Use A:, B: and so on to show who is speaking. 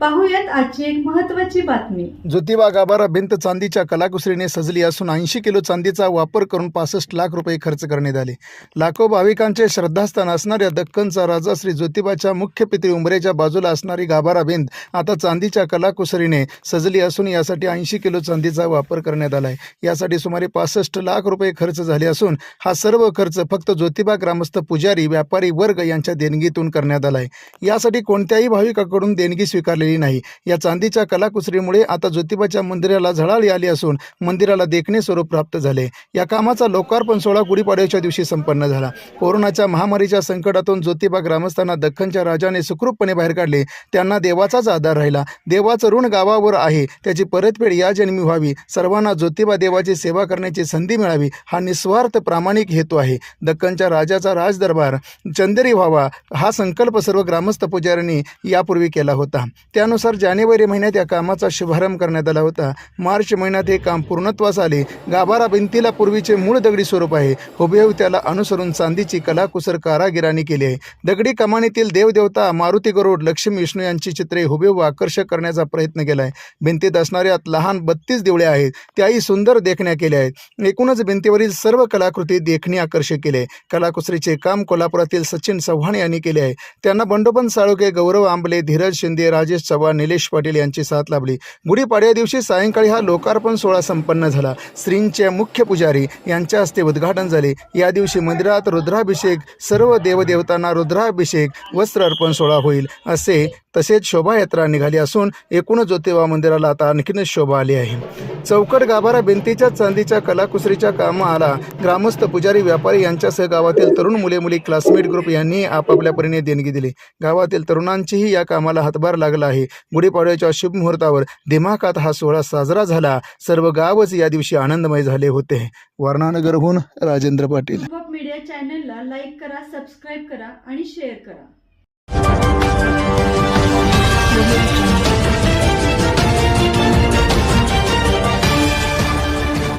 A: पाहूयात आजची एक महत्वाची बातमी.
B: ज्योतिबा गाभारा भिंत चांदीच्या कलाकुसरीने सजली असून ऐंशी किलो चांदीचा वापर करून पासष्ट लाख रुपये खर्च करण्यात आले. लाखो भाविकांचे श्रद्धास्थान असणाऱ्या दक्कनचा राजा श्री ज्योतिबाच्या मुख्य पितृ उंबरेच्या बाजूला असणारी गाभारा भिंत आता चांदीच्या कलाकुसरीने सजली असून यासाठी ऐंशी किलो चांदीचा वापर करण्यात आला आहे यासाठी सुमारे पासष्ट लाख रुपये खर्च झाले असून हा सर्व खर्च फक्त ज्योतिबा ग्रामस्थ पुजारी व्यापारी वर्ग यांच्या देणगीतून करण्यात आला आहे यासाठी कोणत्याही भाविकाकडून देणगी स्वीकारली स्वीकारलेली नाही. या चांदीच्या कलाकुसरीमुळे आता ज्योतिबाच्या मंदिराला झळाळी आली असून मंदिराला देखणे स्वरूप प्राप्त झाले. या कामाचा लोकार्पण सोहळा गुढीपाडव्याच्या दिवशी संपन्न झाला. कोरोनाच्या महामारीच्या संकटातून ज्योतिबा ग्रामस्थांना दख्खनच्या राजाने सुखरूपपणे बाहेर काढले. त्यांना देवाचाच आधार राहिला. देवाचं ऋण गावावर आहे. त्याची परतफेड या जन्मी व्हावी. सर्वांना ज्योतिबा देवाची सेवा करण्याची संधी मिळावी हा निस्वार्थ प्रामाणिक हेतू आहे. दख्खनच्या राजाचा राजदरबार चंदेरी व्हावा हा संकल्प सर्व ग्रामस्थ पुजाऱ्यांनी यापूर्वी केला होता. त्यानुसार जानेवारी महिन्यात या कामाचा शुभारंभ करण्यात आला होता. मार्च महिन्यात हे काम पूर्णत्वास आले. गाभारा भिंतीला पूर्वीचे मूळ दगडी स्वरूप आहे. हुबेहूब त्याला अनुसरून चांदीची कलाकुसर कारागिरांनी केली आहे. दगडी कमानीतील देवदेवता मारुती गरुड लक्ष्मी विष्णू यांची चित्रे हुबेहूब आकर्षक करण्याचा प्रयत्न केला आहे. भिंतीत असणाऱ्या लहान बत्तीस देवळे आहेत. त्याही सुंदर देखण्या केल्या आहेत. एकूणच भिंतीवरील सर्व कलाकृती देखणी आकर्षक केले कलाकुसरीचे काम कोल्हापुरातील सचिन चव्हाण यांनी केले आहे. त्यांना बंडोपंत साळुके गौरव आंबले धीरज शिंदे राजेश चव्हाण निलेश पाटील यांची साथ लाभली. गुढीपाडव्या दिवशी सायंकाळी हा लोकार्पण सोहळा संपन्न झाला. श्रींचे मुख्य पुजारी यांच्या हस्ते उद्घाटन झाले. या दिवशी मंदिरात रुद्राभिषेक सर्व देवदेवतांना रुद्राभिषेक वस्त्र अर्पण सोहळा होईल असे तसेच शोभायात्रा निघाली असून एकूणच ज्योतिबा मंदिराला आता आणखीनच शोभा आली आहे. चौकट गाभारा भिंतीच्या चांदीच्या कलाकुसरीच्या कामाला ग्रामस्थ पुजारी व्यापारी यांच्यासह गावातील तरुण मुले मुली क्लासमेट ग्रुप यांनी आपापल्या परीने देणगी दिली. गावातील तरुणांचीही या कामाला हातभार लागला आहे. गुढीपाडव्याच्या शुभमुहूर्तावर दिमाखात हा सोहळा साजरा झाला. सर्व गावच या दिवशी आनंदमय झाले होते. वर्णानगरहून राजेंद्र पाटील.
A: मीडिया चॅनलला लाईक करा सबस्क्राईब करा आणि शेअर करा.